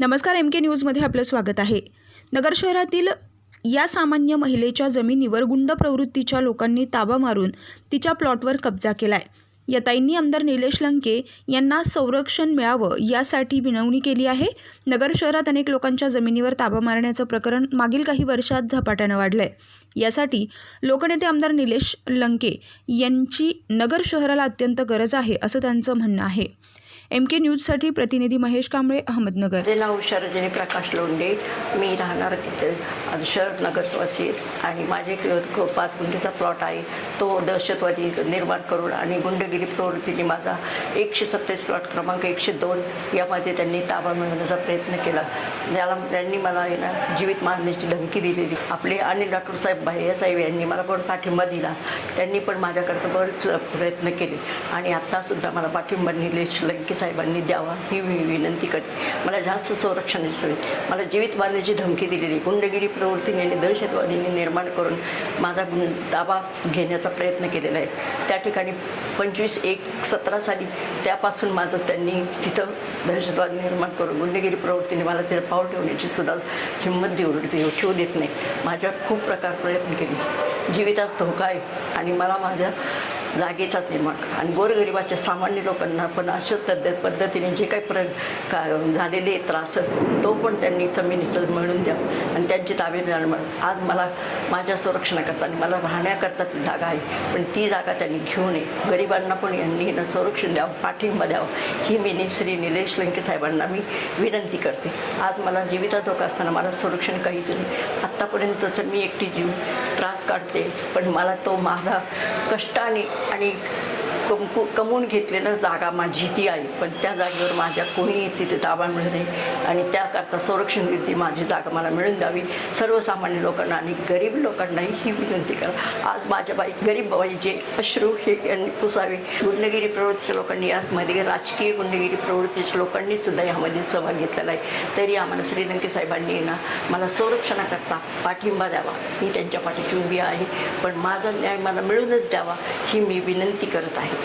नमस्कार एम के न्यूजमध्ये आपलं स्वागत आहे. नगर शहरातील या सामान्य महिलेच्या जमिनीवर गुंड प्रवृत्तीच्या लोकांनी ताबा मारून तिच्या प्लॉटवर कब्जा केलाय. या ताईंनी आमदार निलेश लंके यांना संरक्षण मिळावं यासाठी विनवणी केली आहे. नगर शहरात अनेक लोकांच्या जमिनीवर ताबा मारण्याचं प्रकरण मागील काही वर्षात झपाट्यानं वाढलं आहे यासाठी लोकनेते आमदार निलेश लंके यांची नगर शहराला अत्यंत गरज आहे असं त्यांचं म्हणणं आहे. एम के न्यूजसाठी प्रतिनिधी महेश कांबळे अहमदनगर. माझे नाव शरजनी प्रकाश लोंडे मी राहणार तिथे शरद नगरवासी आणि माझे पाच गुंठेचा प्लॉट आहे तो दहशतवादी निर्माण करून आणि गुंडगिरी प्रवृत्तीने माझा एकशे सत्तावीस प्लॉट क्रमांक एकशे दोन यामध्ये त्यांनी ताबा मिळवण्याचा प्रयत्न केला. त्याला त्यांनी मला आहे ना जीवित मारण्याची धमकी दिलेली. आपले अनिल डॉक्टर साहेब साहेब यांनी मला पण पाठिंबा दिला त्यांनी पण माझ्याकरता बरेच प्रयत्न केले. आणि आत्तासुद्धा मला पाठिंबा निलेश लंके साहेबांनी द्यावा ही मी विनंती करते. मला जास्त संरक्षणाची सोय मला जीवित मारण्याची धमकी दिलेली गुंडगिरी प्रवृत्तीने आणि दहशतवादीने निर्माण करून माझा गुं दाबा घेण्याचा प्रयत्न केलेला आहे. त्या ठिकाणी पंचवीस एक सतरा साली त्यापासून माझं त्यांनी तिथं दहशतवाद निर्माण करून गुंडगिरी प्रवृत्तीने मला तिथं पाऊल ठेवण्याची सुद्धा हिंमत देऊ देऊ ठेवू देत नाही. माझ्या खूप प्रकार प्रयत्न केले. जीविताच धोका आहे आणि मला माझ्या जागेचा निर्माण आणि गोरगरिबाच्या सामान्य लोकांना पण अशाच पद्ध पद्धतीने जे काही प्र का झालेले त्रास तो पण त्यांनी जमिनीचं मिळून द्या आणि त्यांची ताबे मिळून आज मला माझ्या संरक्षणाकरता आणि मला राहण्याकरता ती जागा आहे पण ती जागा त्यांनी घेऊ नये. गरिबांना पण यांनी संरक्षण द्यावं पाठिंबा द्यावा. ही मी नि- श्री निलेश लंके साहेबांना मी विनंती करते. आज मला जीविता धोका असताना मला संरक्षण काहीच नाही. आत्तापर्यंत तसं मी एकटी जीव त्रास काढते पण मला तो माझा कष्टाने आणि कमकु कमवून घेतलेलं जागा माझी ती आहे पण त्या जागेवर माझ्या कोणी तिथे ताबा मिळत नाही आणि त्याकरता संरक्षण देते माझी जागा मला मिळून द्यावी. सर्वसामान्य लोकांना आणि गरीब लोकांनाही ही विनंती करा. आज माझ्या बाई गरीब बाईचे अश्रू हे यांनी पुसावे. गुंडगिरी प्रवृत्तीच्या लोकांनी यामध्ये राजकीय गुंडगिरी प्रवृत्तीच्या लोकांनी सुद्धा यामध्ये सहभाग घेतलेला आहे. तरी आम्हाला श्रीलंके साहेबांनी ना मला संरक्षणाकरता पाठिंबा द्यावा. मी त्यांच्या पाठीची उभी आहे. पण माझा न्याय मला मिळूनच द्यावा ही मी विनंती करत आहे.